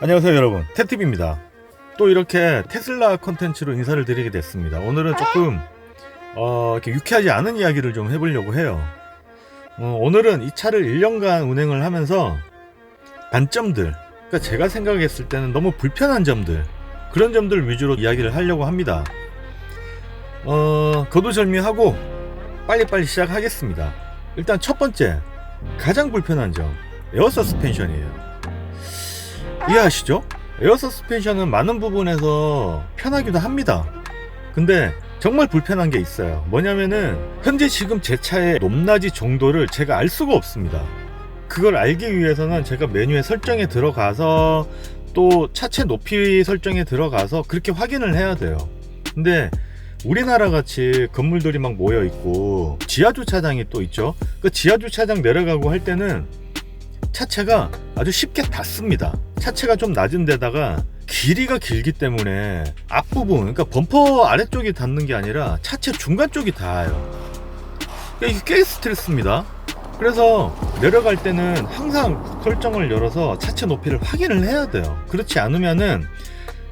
안녕하세요 여러분. 태팁입니다. 또 이렇게 테슬라 컨텐츠로 인사를 드리게 됐습니다. 오늘은 조금 어, 이렇게 유쾌하지 않은 이야기를 좀 해보려고 해요. 어, 오늘은 이 차를 1년간 운행을 하면서 단점들 그러니까 제가 생각했을 때는 너무 불편한 점들 그런 점들 위주로 이야기를 하려고 합니다. 어, 거두절미하고 빨리빨리 시작하겠습니다. 일단 첫 번째 가장 불편한 점 에어 서스펜션이에요 이해하시죠? 에어 서스펜션은 많은 부분에서 편하기도 합니다. 근데 정말 불편한 게 있어요. 뭐냐면은 현재 지금 제 차의 높낮이 정도를 제가 알 수가 없습니다. 그걸 알기 위해서는 제가 메뉴에 설정에 들어가서 또 차체 높이 설정에 들어가서 그렇게 확인을 해야 돼요. 근데 우리나라 같이 건물들이 막 모여 있고 지하 주차장이 또 있죠. 그 지하 주차장 내려가고 할 때는 차체가 아주 쉽게 닿습니다. 차체가 좀 낮은 데다가 길이가 길기 때문에 앞부분, 그러니까 범퍼 아래쪽이 닿는 게 아니라 차체 중간 쪽이 닿아요. 그러니까 이게 꽤 스트레스입니다. 그래서 내려갈 때는 항상 설정을 열어서 차체 높이를 확인을 해야 돼요. 그렇지 않으면은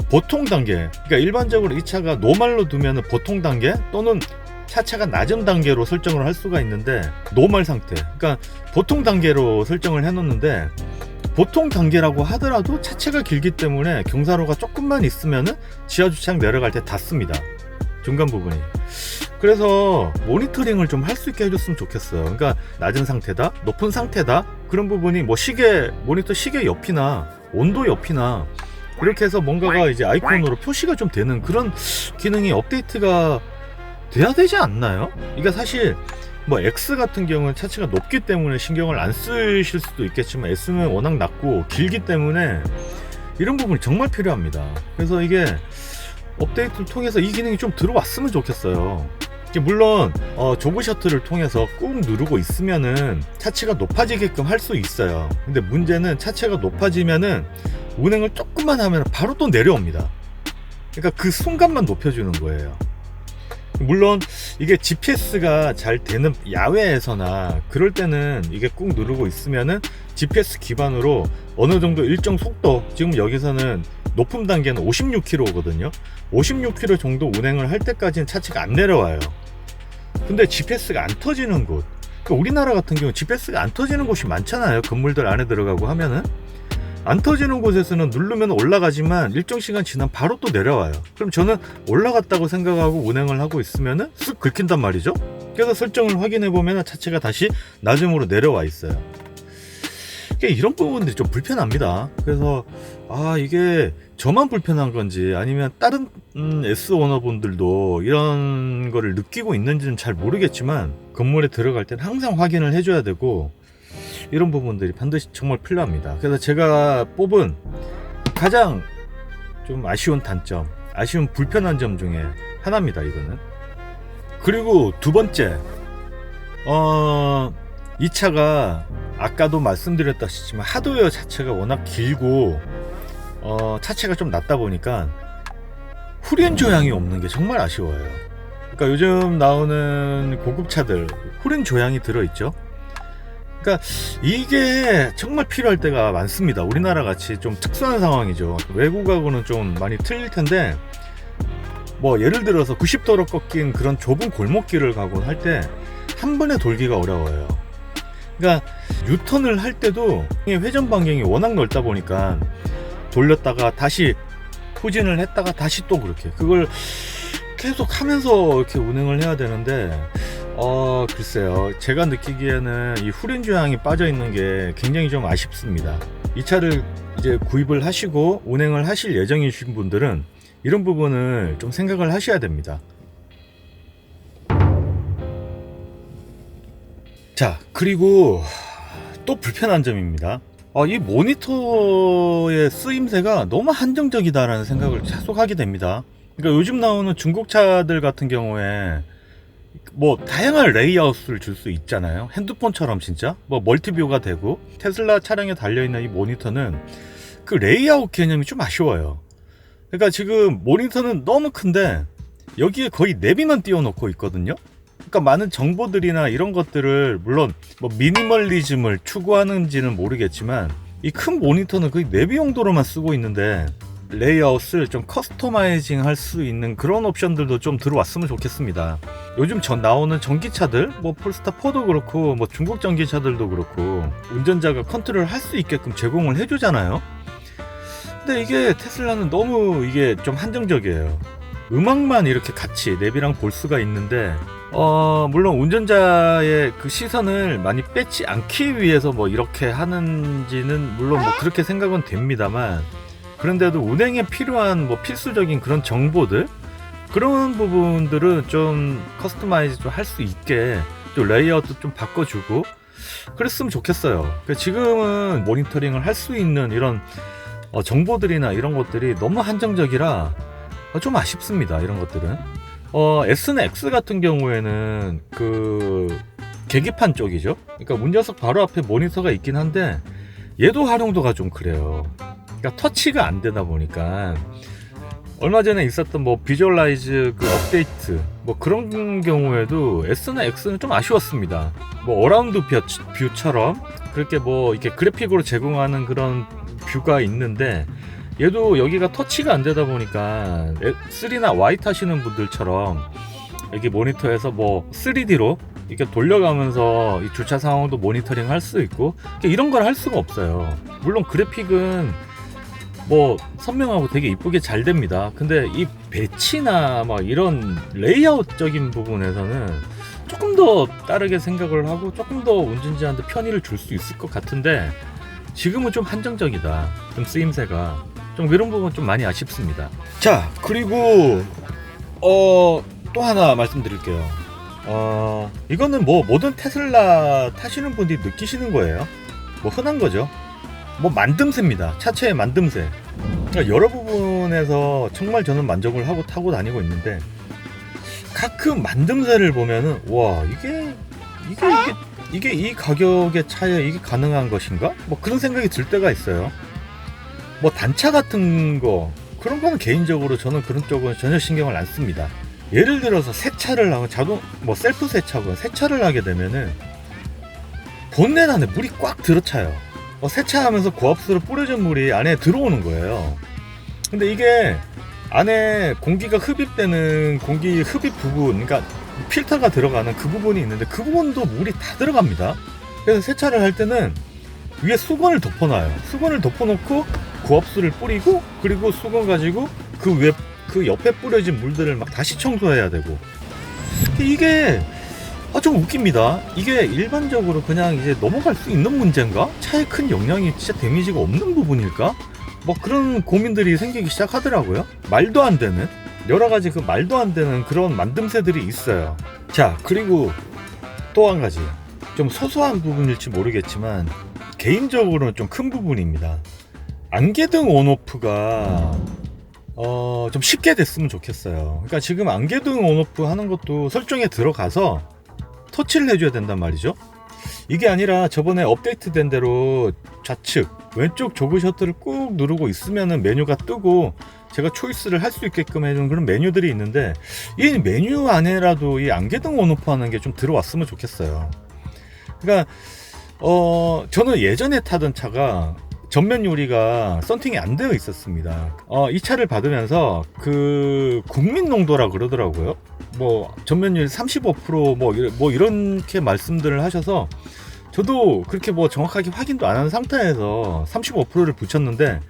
보통 단계, 그러니까 일반적으로 이 차가 노말로 두면은 보통 단계 또는 차체가 낮은 단계로 설정을 할 수가 있는데 노멀 상태. 그러니까 보통 단계로 설정을 해 놓는데 보통 단계라고 하더라도 차체가 길기 때문에 경사로가 조금만 있으면은 지하 주차장 내려갈 때 닿습니다. 중간 부분이. 그래서 모니터링을 좀 할 수 있게 해줬으면 좋겠어요. 그러니까 낮은 상태다 높은 상태다. 그런 부분이 뭐 시계 모니터 시계 옆이나 온도 옆이나 이렇게 해서 뭔가가 이제 아이콘으로 표시가 좀 되는 그런 기능이 업데이트가 돼야 되지 않나요? 이게 사실 뭐 X 같은 경우는 차체가 높기 때문에 신경을 안 쓰실 수도 있겠지만 S는 워낙 낮고 길기 때문에 이런 부분이 정말 필요합니다. 그래서 이게 업데이트를 통해서 이 기능이 좀 들어왔으면 좋겠어요. 물론 어, 조그 셔틀을 통해서 꾹 누르고 있으면은 차체가 높아지게끔 할 수 있어요. 근데 문제는 차체가 높아지면은 운행을 조금만 하면 바로 또 내려옵니다. 그러니까 그 순간만 높여주는 거예요. 물론 이게 GPS가 잘 되는 야외에서나 그럴 때는 이게 꾹 누르고 있으면은 GPS 기반으로 어느 정도 일정 속도 지금 여기서는 높음 단계는 56km거든요. 56km 정도 운행을 할 때까지는 차체가 안 내려와요. 근데 GPS가 안 터지는 곳 그러니까 우리나라 같은 경우 GPS가 안 터지는 곳이 많잖아요. 건물들 안에 들어가고 하면은 안 터지는 곳에서는 누르면 올라가지만 일정 시간 지나면 바로 또 내려와요. 그럼 저는 올라갔다고 생각하고 운행을 하고 있으면은 쓱 긁힌단 말이죠. 그래서 설정을 확인해 보면 차체가 다시 낮음으로 내려와 있어요. 이런 부분들이 좀 불편합니다. 그래서 아 이게 저만 불편한 건지 아니면 다른 음, S 오너분들도 이런 거를 느끼고 있는지는 잘 모르겠지만 건물에 들어갈 땐 항상 확인을 해줘야 되고 이런 부분들이 반드시 정말 필요합니다. 그래서 제가 뽑은 가장 좀 아쉬운 단점, 아쉬운 불편한 점 중에 하나입니다. 이거는. 그리고 두 번째, 어, 이 차가 아까도 말씀드렸다시지만 하드웨어 자체가 워낙 길고 어, 차체가 좀 낮다 보니까 후륜 조향이 없는 게 정말 아쉬워요. 그러니까 요즘 나오는 고급차들 후륜 조향이 들어있죠. 그러니까 이게 정말 필요할 때가 많습니다. 우리나라 같이 좀 특수한 상황이죠. 외국하고는 좀 많이 틀릴 텐데 뭐 예를 들어서 90도로 꺾인 그런 좁은 골목길을 가고 할때 한 번에 돌기가 어려워요. 그러니까 유턴을 할 때도 회전 반경이 워낙 넓다 보니까 돌렸다가 다시 후진을 했다가 다시 또 그렇게 그걸 계속 하면서 이렇게 운행을 해야 되는데 어 글쎄요. 제가 느끼기에는 이 후륜 조향이 빠져 있는 게 굉장히 좀 아쉽습니다. 이 차를 이제 구입을 하시고 운행을 하실 예정이신 분들은 이런 부분을 좀 생각을 하셔야 됩니다. 자 그리고 또 불편한 점입니다. 어, 이 모니터의 쓰임새가 너무 한정적이다라는 생각을 계속 하게 됩니다. 그러니까 요즘 나오는 중국 차들 같은 경우에 뭐 다양한 레이아웃을 줄 수 있잖아요. 핸드폰처럼 진짜 뭐 멀티뷰가 되고 테슬라 차량에 달려 있는 이 모니터는 그 레이아웃 개념이 좀 아쉬워요. 그러니까 지금 모니터는 너무 큰데 여기에 거의 내비만 띄워놓고 있거든요. 그러니까 많은 정보들이나 이런 것들을 물론 뭐 미니멀리즘을 추구하는지는 모르겠지만 이 큰 모니터는 거의 내비 용도로만 쓰고 있는데 레이아웃을 좀 커스터마이징 할 수 있는 그런 옵션들도 좀 들어왔으면 좋겠습니다. 요즘 전 나오는 전기차들, 뭐 폴스타 4도 그렇고, 뭐 중국 전기차들도 그렇고, 운전자가 컨트롤 할 수 있게끔 제공을 해주잖아요. 근데 이게 테슬라는 너무 이게 좀 한정적이에요. 음악만 이렇게 같이 내비랑 볼 수가 있는데, 어, 물론 운전자의 그 시선을 많이 뺏지 않기 위해서 뭐 이렇게 하는지는 물론 뭐 그렇게 생각은 됩니다만, 그런데도 운행에 필요한 뭐 필수적인 그런 정보들 그런 부분들은 좀 커스터마이즈 좀 할 수 있게 좀 레이아웃도 좀 바꿔주고 그랬으면 좋겠어요. 그러니까 지금은 모니터링을 할 수 있는 이런 어, 정보들이나 이런 것들이 너무 한정적이라 어, 좀 아쉽습니다. 이런 것들은 어, S는 X 같은 경우에는 그 계기판 쪽이죠. 그러니까 운전석 바로 앞에 모니터가 있긴 한데 얘도 활용도가 좀 그래요. 그러니까 터치가 안 되다 보니까 얼마 전에 있었던 뭐 비주얼라이즈 그 업데이트 뭐 그런 경우에도 S나 X는 좀 아쉬웠습니다. 뭐 어라운드 뷰, 뷰처럼 그렇게 뭐 이렇게 그래픽으로 제공하는 그런 뷰가 있는데 얘도 여기가 터치가 안 되다 보니까 3나 Y 타시는 분들처럼 여기 모니터에서 뭐 3D로 이렇게 돌려가면서 이 주차 상황도 모니터링 할 수 있고 이런 걸 할 수가 없어요. 물론 그래픽은 뭐 선명하고 되게 이쁘게 잘 됩니다. 근데 이 배치나 막 이런 레이아웃적인 부분에서는 조금 더 다르게 생각을 하고 조금 더 운전자한테 편의를 줄 수 있을 것 같은데 지금은 좀 한정적이다. 좀 쓰임새가 좀 이런 부분 좀 많이 아쉽습니다. 자 그리고 어 또 하나 말씀드릴게요. 어 이거는 뭐 모든 테슬라 타시는 분들이 느끼시는 거예요. 뭐 흔한 거죠. 뭐 만듦새입니다. 차체의 만듦새. 그러니까 여러 부분에서 정말 저는 만족을 하고 타고 다니고 있는데 가끔 만듦새를 보면은 와 이게 이게 이게 이게 이 가격의 차에 이게 가능한 것인가? 뭐 그런 생각이 들 때가 있어요. 뭐 단차 같은 거 그런 거는 개인적으로 저는 그런 쪽은 전혀 신경을 안 씁니다. 예를 들어서 세차를 하고 자동 뭐 셀프 세차고 세차를 하게 되면은 본넷 안에 물이 꽉 들어차요. 어, 세차하면서 고압수로 뿌려진 물이 안에 들어오는 거예요. 근데 이게 안에 공기가 흡입되는 공기 흡입 부분, 그러니까 필터가 들어가는 그 부분이 있는데 그 부분도 물이 다 들어갑니다. 그래서 세차를 할 때는 위에 수건을 덮어놔요. 수건을 덮어놓고 고압수를 뿌리고 그리고 수건 가지고 그 위에 그 옆에 뿌려진 물들을 막 다시 청소해야 되고 이게 아, 좀 웃깁니다. 이게 일반적으로 그냥 이제 넘어갈 수 있는 문제인가? 차에 큰 영향이 진짜 데미지가 없는 부분일까? 뭐 그런 고민들이 생기기 시작하더라고요. 말도 안 되는 여러 가지 그 말도 안 되는 그런 만듦새들이 있어요. 자, 그리고 또 한 가지. 좀 소소한 부분일지 모르겠지만 개인적으로는 좀 큰 부분입니다. 안개등 온오프가 어, 좀 쉽게 됐으면 좋겠어요. 그러니까 지금 안개등 온오프 하는 것도 설정에 들어가서 터치를 해줘야 된단 말이죠. 이게 아니라 저번에 업데이트된 대로 좌측 왼쪽 조그 셔틀을 꾹 누르고 있으면은 메뉴가 뜨고 제가 초이스를 할 수 있게끔 해주는 그런 메뉴들이 있는데 이 메뉴 안에라도 이 안개등 온오프 하는 게 좀 들어왔으면 좋겠어요. 그러니까 어 저는 예전에 타던 차가 전면 유리가 썬팅이 안 되어 있었습니다. 어, 이 차를 받으면서 그 국민 농도라 그러더라고요. 뭐 전면율 35%뭐 뭐 이렇게 말씀들을 하셔서 저도 그렇게 뭐 정확하게 확인도 안 한 상태에서 35%를 붙였는데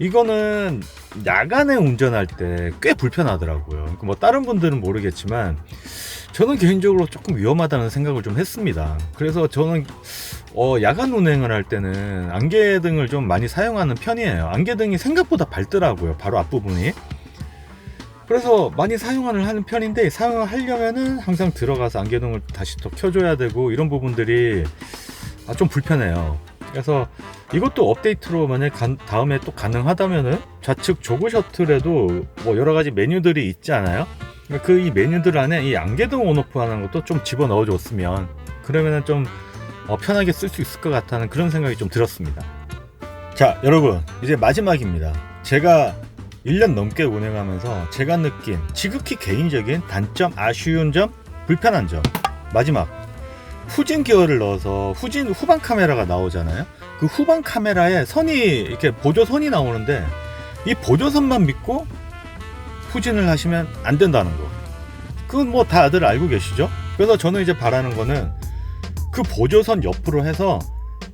이거는 야간에 운전할 때 꽤 불편하더라고요. 그러니까 뭐 다른 분들은 모르겠지만 저는 개인적으로 조금 위험하다는 생각을 좀 했습니다. 그래서 저는 어, 야간 운행을 할 때는 안개등을 좀 많이 사용하는 편이에요. 안개등이 생각보다 밝더라고요. 바로 앞부분이. 그래서 많이 사용을 하는 편인데 사용을 하려면은 항상 들어가서 안개등을 다시 더 켜줘야 되고 이런 부분들이 아, 좀 불편해요. 그래서 이것도 업데이트로 만약 다음에 또 가능하다면은 좌측 조그 셔틀에도 뭐 여러 가지 메뉴들이 있지 않아요? 그러니까 그이 메뉴들 안에 이 안개등 온오프 하는 것도 좀 집어 넣어 줬으면 그러면은 좀 어, 편하게 쓸 수 있을 것 같다는 그런 생각이 좀 들었습니다. 자, 여러분, 이제 마지막입니다. 제가 1년 넘게 운행하면서 제가 느낀 지극히 개인적인 단점, 아쉬운 점, 불편한 점. 마지막. 후진 기어를 넣어서 후진 후방 카메라가 나오잖아요. 그그 후방 카메라에 선이 이렇게 보조선이 나오는데 이 보조선만 믿고 후진을 하시면 안 된다는 거. 그건 뭐 다들 알고 계시죠? 그래서 저는 이제 바라는 거는 그 보조선 옆으로 해서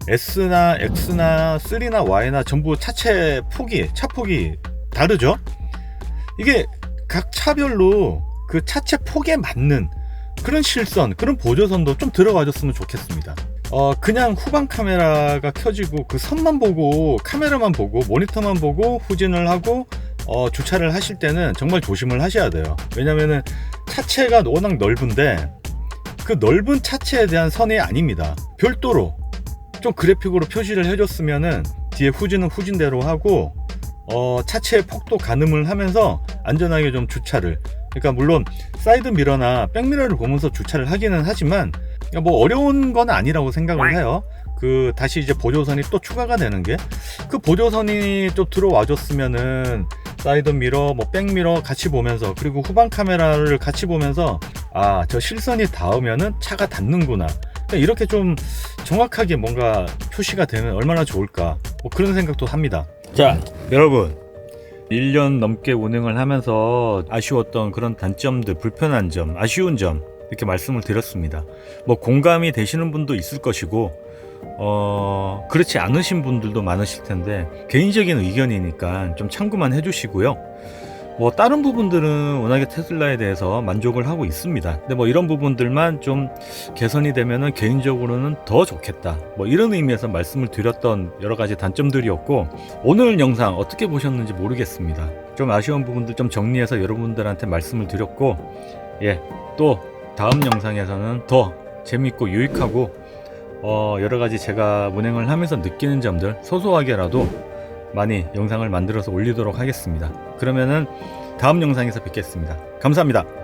S나 X나 3나 Y나 전부 차체 폭이, 차 폭이 다르죠? 이게 각 차별로 그 차체 폭에 맞는 그런 실선, 그런 보조선도 좀 들어가줬으면 좋겠습니다. 어, 그냥 후방 카메라가 켜지고 그 선만 보고 카메라만 보고 모니터만 보고 후진을 하고 어, 주차를 하실 때는 정말 조심을 하셔야 돼요. 왜냐면은 차체가 워낙 넓은데 그 넓은 차체에 대한 선이 아닙니다. 별도로 좀 그래픽으로 표시를 해줬으면은 뒤에 후진은 후진대로 하고 어, 차체의 폭도 가늠을 하면서 안전하게 좀 주차를 그러니까 물론 사이드 미러나 백미러를 보면서 주차를 하기는 하지만 뭐 어려운 건 아니라고 생각을 해요. 그 다시 이제 보조선이 또 추가가 되는 게 그 보조선이 또 들어와 줬으면은 사이드 미러, 뭐 백미러 같이 보면서 그리고 후방 카메라를 같이 보면서 아 저 실선이 닿으면은 차가 닿는구나. 그러니까 이렇게 좀 정확하게 뭔가 표시가 되면 얼마나 좋을까. 뭐 그런 생각도 합니다. 자, 여러분. 1년 넘게 운행을 하면서 아쉬웠던 그런 단점들, 불편한 점, 아쉬운 점 이렇게 말씀을 드렸습니다. 뭐 공감이 되시는 분도 있을 것이고 어, 그렇지 않으신 분들도 많으실 텐데 개인적인 의견이니까 좀 참고만 해 주시고요. 뭐 다른 부분들은 워낙에 테슬라에 대해서 만족을 하고 있습니다. 근데 뭐 이런 부분들만 좀 개선이 되면은 개인적으로는 더 좋겠다. 뭐 이런 의미에서 말씀을 드렸던 여러 가지 단점들이었고 오늘 영상 어떻게 보셨는지 모르겠습니다. 좀 아쉬운 부분들 좀 정리해서 여러분들한테 말씀을 드렸고 예, 또 다음 영상에서는 더 재밌고 유익하고 어, 여러 가지 제가 운행을 하면서 느끼는 점들 소소하게라도 많이 영상을 만들어서 올리도록 하겠습니다. 그러면은 다음 영상에서 뵙겠습니다. 감사합니다.